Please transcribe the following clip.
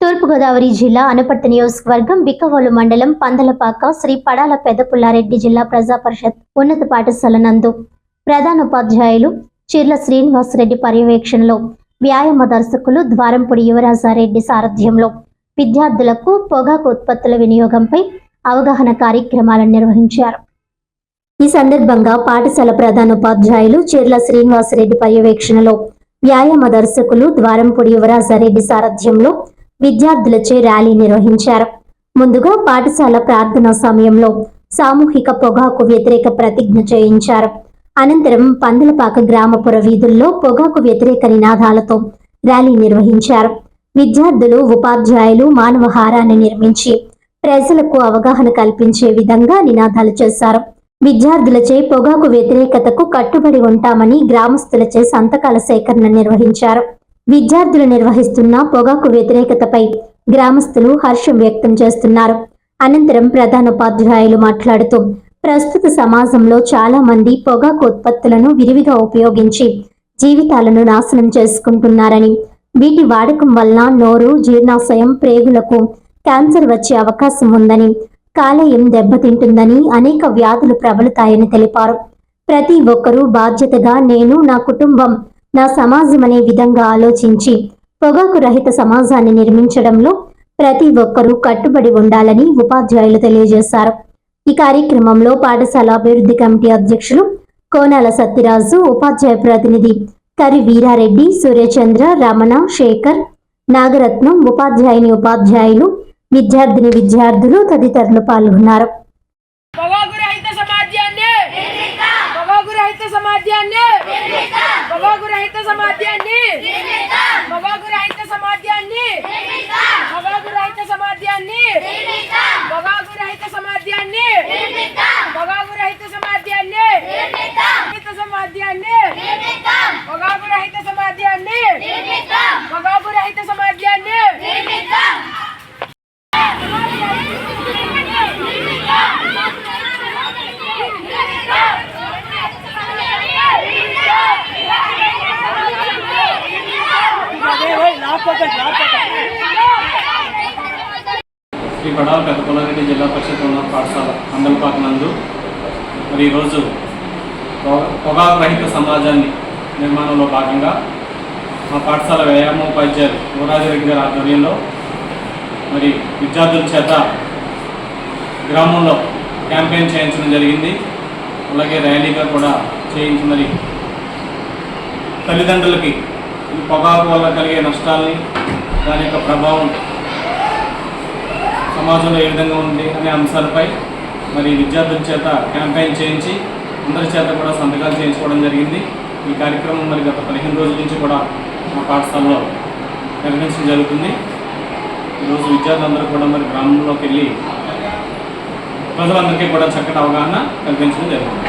తూర్పుగోదావరి జిల్లా అనపర్తి నియోజకవర్గం బిక్కవోలు మండలం పందలపాక శ్రీ పడాల పెద్దపుల్లారెడ్డి జిల్లా ప్రజా పరిషత్ ఉన్నత పాఠశాల నందు ప్రధానోపాధ్యాయులు చిర్ల శ్రీనివాసరెడ్డి పర్యవేక్షణలో వ్యాయామ దర్శకులు ద్వారంపూడి యువరాజారెడ్డి సారథ్యంలో విద్యార్థులకు పొగాకు ఉత్పత్తుల వినియోగంపై అవగాహన కార్యక్రమాలను నిర్వహించారు. ఈ సందర్భంగా పాఠశాల ప్రధానోపాధ్యాయులు చిర్ల శ్రీనివాసరెడ్డి పర్యవేక్షణలో వ్యాయామ దర్శకులు ద్వారంపూడి యువరాజారెడ్డి సారథ్యంలో విద్యార్థులచే ర్యాలీ నిర్వహించారు. ముందుగా పాఠశాల ప్రార్థన సమయంలో సామూహిక పొగాకు వ్యతిరేక ప్రతిజ్ఞ చేయించారు. అనంతరం పందలపాక గ్రామపుర వీధుల్లో పొగాకు వ్యతిరేక నినాదాలతో ర్యాలీ నిర్వహించారు. విద్యార్థులు ఉపాధ్యాయులు మానవహారాన్ని నిర్మించి ప్రజలకు అవగాహన కల్పించే విధంగా నినాదాలు చేశారు. విద్యార్థులచే పొగాకు వ్యతిరేకతకు కట్టుబడి ఉంటామని గ్రామస్తులచే సంతకాల సేకరణ నిర్వహించారు. విద్యార్థులు నిర్వహిస్తున్న పొగాకు వ్యతిరేకతపై గ్రామస్తులు హర్షం వ్యక్తం చేస్తున్నారు. అనంతరం ప్రధానోపాధ్యాయులు మాట్లాడుతూ ప్రస్తుత సమాజంలో చాలా మంది పొగాకు ఉత్పత్తులను విరివిగా ఉపయోగించి జీవితాలను నాశనం చేసుకుంటున్నారని వీటి వాడకం వల్ల నోరు జీర్ణాశయం ప్రేగులకు క్యాన్సర్ వచ్చే అవకాశం ఉందని కాలేయం దెబ్బతింటుందని అనేక వ్యాధులు ప్రబలుతాయని తెలిపారు. ప్రతి ఒక్కరూ బాధ్యతగా నేను నా కుటుంబం నా సమాజం అనే విధంగా ఆలోచించి పొగాకు రహిత సమాజాన్ని నిర్మించడంలో ప్రతి ఒక్కరూ కట్టుబడి ఉండాలని ఉపాధ్యాయులు తెలియజేశారు. ఈ కార్యక్రమంలో పాఠశాల అభివృద్ధి కమిటీ అధ్యక్షులు కోనాల సత్యరాజు ఉపాధ్యాయ ప్రతినిధి కరి వీరారెడ్డి సూర్యచంద్ర రమణ శేఖర్ నాగరత్నం ఉపాధ్యాయుని ఉపాధ్యాయులు విద్యార్థిని విద్యార్థులు తదితరులు పాల్గొన్నారు పొగాకు రహిత సమాధ్యాన్ని పొగాకు రహిత సమాధ్యాన్ని పొగాకు రహిత సమాధ్యాన్ని? పొగాకు రహిత సమాధ్యాన్ని? పొగాకు రహిత సమాధ్యాన్ని? పొగాకు రహిత సమాధ్యాన్ని పొగాకు రహిత సమాధ్యాన్ని రహిత సమాధ్యాన్ని పొగాకు రహిత సమాధ్యాన్ని పొగాకు రహిత సమాధ్యాన్ని శ్రీ పడాల పెద్దపల్లారెడ్డి జిల్లా పరిషత్ ఉన్న పాఠశాల అందలపాక నందు. మరి ఈరోజు పొ- పొగాకు రహిత సమాజాన్ని నిర్మాణంలో భాగంగా మా పాఠశాల వ్యాయామోపాధ్యాయులు ఊరాజిరెడ్డి గారి ఆధ్వర్యంలో మరి విద్యార్థుల చేత గ్రామంలో క్యాంపెయిన్ చేయించడం జరిగింది. అలాగే ర్యాలీగా కూడా చేయించి మరి తల్లిదండ్రులకి ఈ పొగాకు వల్ల కలిగే నష్టాలని దాని యొక్క ప్రభావం సమాజంలో ఏ విధంగా ఉంది అనే అంశాలపై మరి విద్యార్థుల చేత క్యాంపెయిన్ చేయించి అందరి చేత కూడా సంతకాలు చేయించుకోవడం జరిగింది. ఈ కార్యక్రమం మరి గత పదిహేను రోజుల నుంచి కూడా మా పాఠశాలలో నిర్వహించడం జరుగుతుంది. ఈరోజు విద్యార్థులందరూ కూడా మరి గ్రామంలోకి వెళ్ళి ప్రజలందరికీ కూడా చక్కటి అవగాహన కల్పించడం జరుగుతుంది.